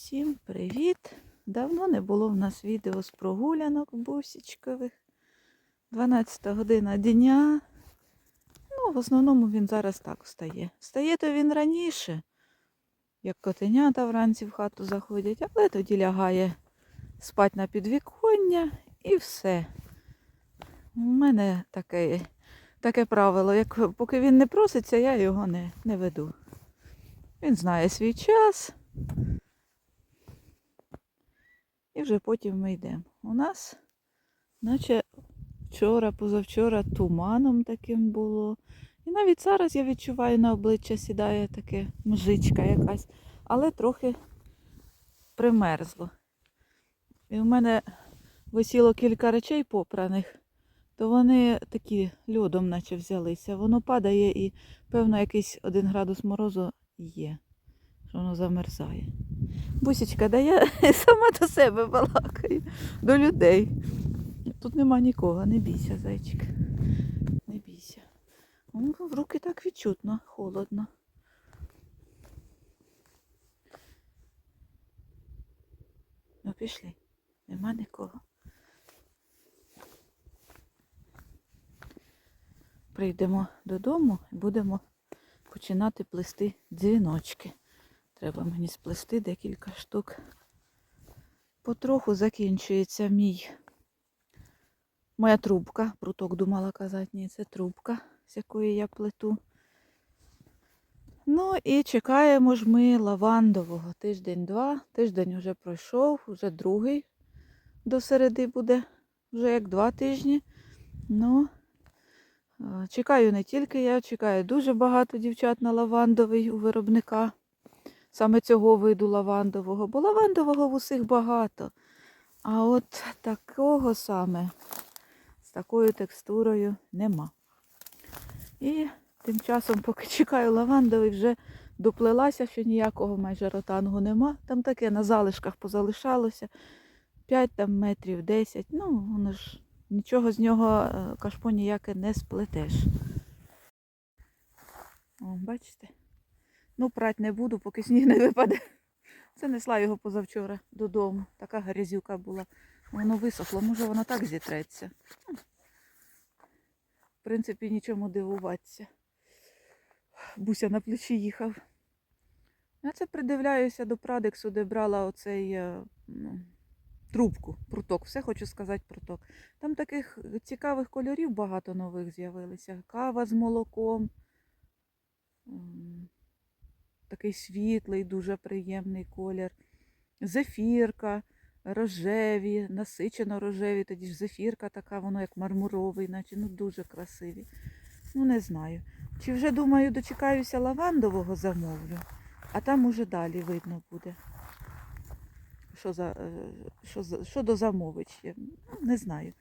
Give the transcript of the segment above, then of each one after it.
Всім привіт! Давно не було в нас відео з прогулянок бусічкових. 12 година дня. Ну, в основному він зараз так встає. Встає то він раніше, як котенята вранці в хату заходять, але тоді лягає спать на підвіконня і все. У мене таке, таке правило, як поки він не проситься, я його не, не веду. Він знає свій час. І вже потім ми йдемо. У нас, наче вчора, позавчора туманом таким було. І навіть зараз я відчуваю на обличчя сідає таке мжичка якась, але трохи примерзло. І в мене висіло кілька речей попраних, то вони такі льодом наче взялися. Воно падає і, певно, якийсь один градус морозу є, що воно замерзає. Бусічка, да я сама до себе балакаю, до людей. Тут нема нікого, не бійся, зайчик. Не бійся. В руки так відчутно, холодно. Ну, пішли. Нема нікого. Прийдемо додому і будемо починати плести дзвіночки. Треба мені сплести декілька штук. Потроху закінчується мій моя трубка. Пруток думала казати, ні, це трубка, з якої я плету. Ну і чекаємо ж ми лавандового. Тиждень-два. Тиждень вже пройшов, вже другий до середи буде, вже як два тижні. Ну, е, чекаю не тільки я, чекаю дуже багато дівчат на лавандовий у виробника саме цього виду лавандового, бо лавандового в усіх багато. А от такого саме з такою текстурою нема. І тим часом, поки чекаю лавандовий, вже доплелася, що ніякого майже ротангу нема. Там таке на залишках позалишалося. 5 там метрів 10. Ну, воно ж нічого з нього е, кашпо ніяке не сплетеш. О, бачите? Ну, прать не буду, поки сніг не випаде. Це несла його позавчора додому. Така грязюка була. Воно висохло, може воно так зітреться. В принципі, нічому дивуватися. Буся на плечі їхав. Я це придивляюся до Прадексу, де брала оцей е, ну, трубку, пруток. Все хочу сказати пруток. Там таких цікавих кольорів багато нових з'явилися. Кава з молоком. Такий світлий, дуже приємний колір. Зефірка, рожеві, насичено рожеві, тоді ж зефірка така, воно як мармуровий, наче ну дуже красиві. Ну, не знаю. Чи вже думаю, дочекаюся лавандового замовлю, а там уже далі видно буде. Що, за, е, що, що до замовить ще. Ну, не знаю.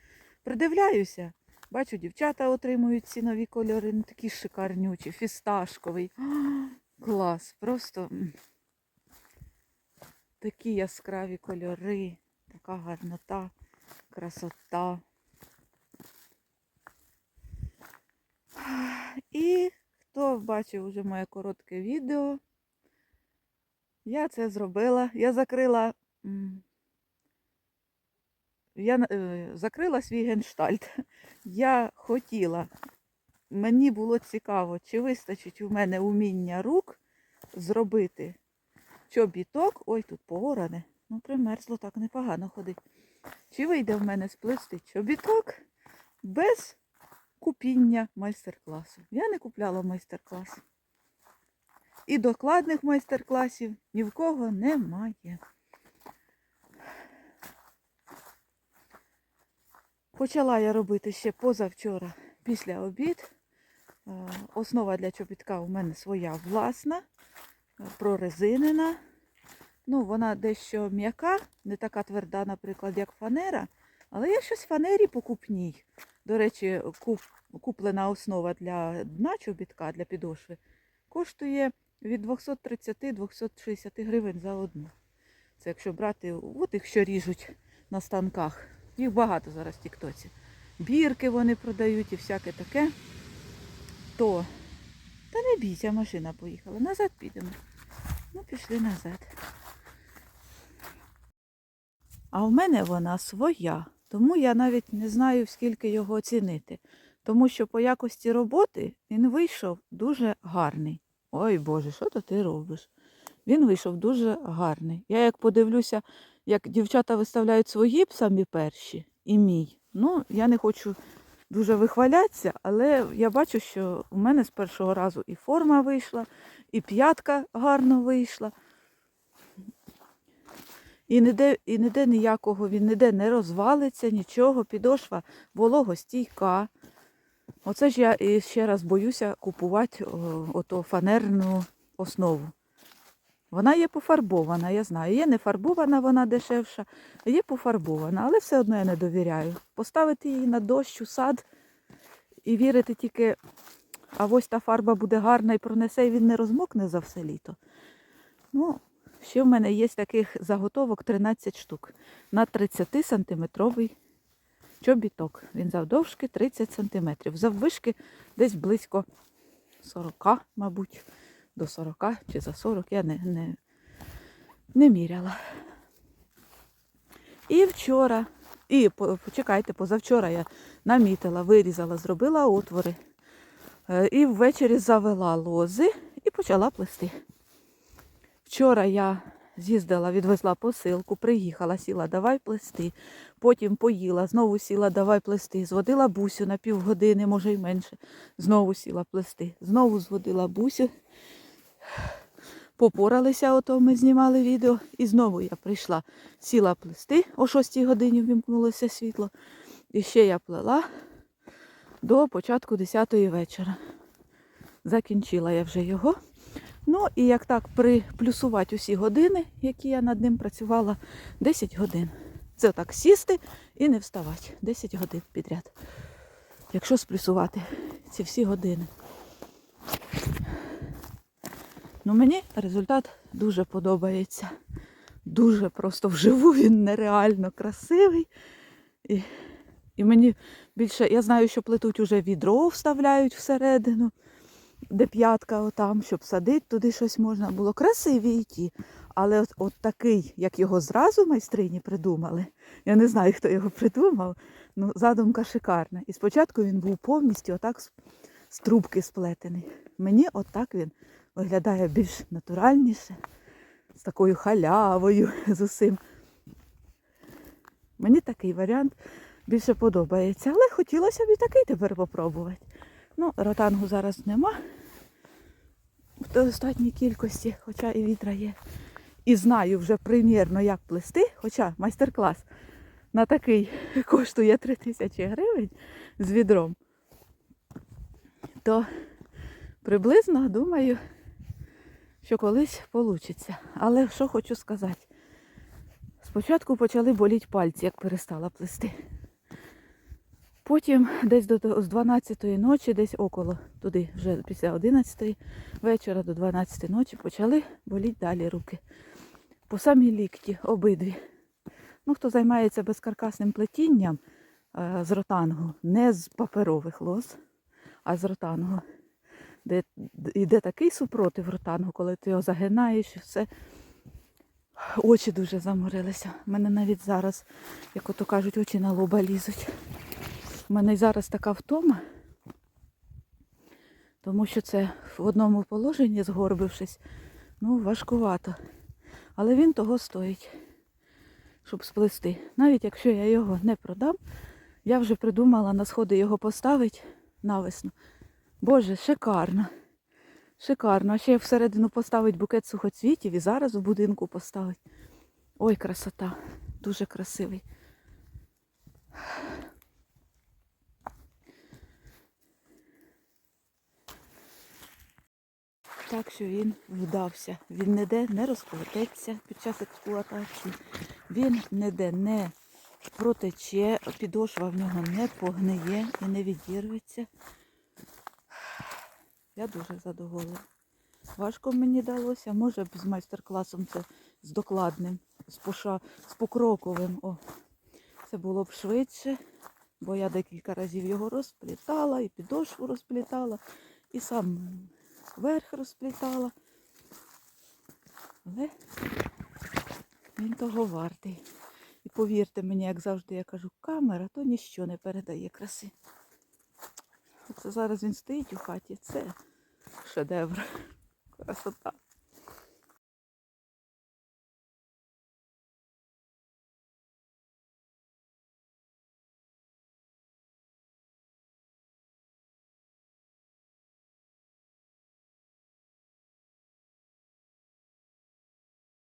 Придивляюся. Бачу, дівчата отримують ці нові кольори, ну такі шикарнючі, фісташковий. Клас, просто такі яскраві кольори, така гарнота, красота. І хто бачив вже моє коротке відео, я це зробила. Я закрила, я е, закрила свій генштальт. Я хотіла мені було цікаво, чи вистачить у мене уміння рук зробити чобіток. Ой, тут погоране. Ну, примерзло так непогано ходить. Чи вийде в мене сплести чобіток без купіння майстер-класу? Я не купляла майстер-клас. І докладних майстер-класів ні в кого немає. Почала я робити ще позавчора після обід. Е, Основа для чобітка у мене своя власна, е, прорезинена. Ну, вона дещо м'яка, не така тверда, наприклад, як фанера. Але є щось фанері покупній. До речі, куп, куплена основа для дна чобітка, для підошви, коштує від 230-260 гривень за одну. Це якщо брати, от їх що ріжуть на станках. Їх багато зараз в Тіктоці. Бірки вони продають і всяке таке. То. Та не бійся, машина поїхала. Назад підемо. Ну, пішли назад. А в мене вона своя. Тому я навіть не знаю, скільки його оцінити. Тому що по якості роботи він вийшов дуже гарний. Ой Боже, що то ти робиш? Він вийшов дуже гарний. Я як подивлюся, як дівчата виставляють свої самі перші і мій. Ну, я не хочу дуже вихвалятися, але я бачу, що у мене з першого разу і форма вийшла, і п'ятка гарно вийшла. І ніде, і ніде ніякого, він ніде не розвалиться, нічого, підошва вологостійка. Оце ж я ще раз боюся купувати ото фанерну основу. Вона є пофарбована, я знаю. Є не фарбована, вона дешевша, є пофарбована, але все одно я не довіряю. Поставити її на дощ у сад і вірити тільки, а ось та фарба буде гарна і пронесе, і він не розмокне за все літо. Ну, ще в мене є таких заготовок 13 штук на 30 сантиметровий чобіток. Він завдовжки 30 сантиметрів. Заввишки десь близько 40, мабуть, до 40 чи за 40, я не, не, не міряла. І вчора, і почекайте, позавчора я намітила, вирізала, зробила отвори. Е, І ввечері завела лози і почала плести. Вчора я з'їздила, відвезла посилку, приїхала, сіла, давай плести. Потім поїла, знову сіла, давай плести. Зводила бусю на півгодини, може й менше. Знову сіла плести. Знову зводила бусю. Попоралися, ото ми знімали відео. І знову я прийшла, сіла плести. О 6 годині вімкнулося світло. І ще я плела до початку 10 вечора. Закінчила я вже його. Ну і як так приплюсувати усі години, які я над ним працювала, 10 годин. Це так сісти і не вставати. 10 годин підряд. Якщо сплюсувати ці всі години. Ну мені результат дуже подобається. Дуже просто вживу він нереально красивий. І, і мені більше, я знаю, що плетуть уже відро, вставляють всередину де п'ятка отам, щоб садити, туди щось можна було. Красиві ті. Але от, от такий, як його зразу майстрині придумали, я не знаю, хто його придумав, ну задумка шикарна. І спочатку він був повністю отак з, з трубки сплетений. Мені отак він виглядає більш натуральніше, з такою халявою, з усім. Мені такий варіант більше подобається, але хотілося б і такий тепер попробувати. Ну, ротангу зараз нема в достатній кількості, хоча і вітра є. І знаю вже примірно, як плести, хоча майстер-клас на такий коштує 3 тисячі гривень з відром, то приблизно думаю, що колись вийде. Але що хочу сказати, спочатку почали боліти пальці, як перестала плести. Потім десь до з 12-ї ночі, десь около туди, вже після 11-ї вечора до 12-ї ночі почали боліти далі руки. По самій лікті, обидві. Ну, хто займається безкаркасним плетінням е, з ротангу, не з паперових лоз, а з ротангу, де йде такий супротив ротангу, коли ти його загинаєш, і все. Очі дуже заморилися. У мене навіть зараз, як ото кажуть, очі на лоба лізуть. У мене зараз така втома, тому що це в одному положенні, згорбившись, ну, важкувато. Але він того стоїть, щоб сплести. Навіть якщо я його не продам, я вже придумала на сходи його поставити навесну. Боже, шикарно. Шикарно. А ще всередину поставить букет сухоцвітів і зараз у будинку поставить. Ой, красота. Дуже красивий. Так що він вдався. Він ніде не розколотеться під час експлуатації. Він ніде не протече, підошва в нього не погниє і не відірветься. Я дуже задоволена. Важко мені далося, може б з майстер-класом це з докладним, з, поша, з покроковим. О, це було б швидше, бо я декілька разів його розплітала, і підошву розплітала, і сам верх розплітала. Але він того вартий. І повірте мені, як завжди я кажу, камера то ніщо не передає краси. Оце зараз він стоїть у хаті, це шедевр. Красота.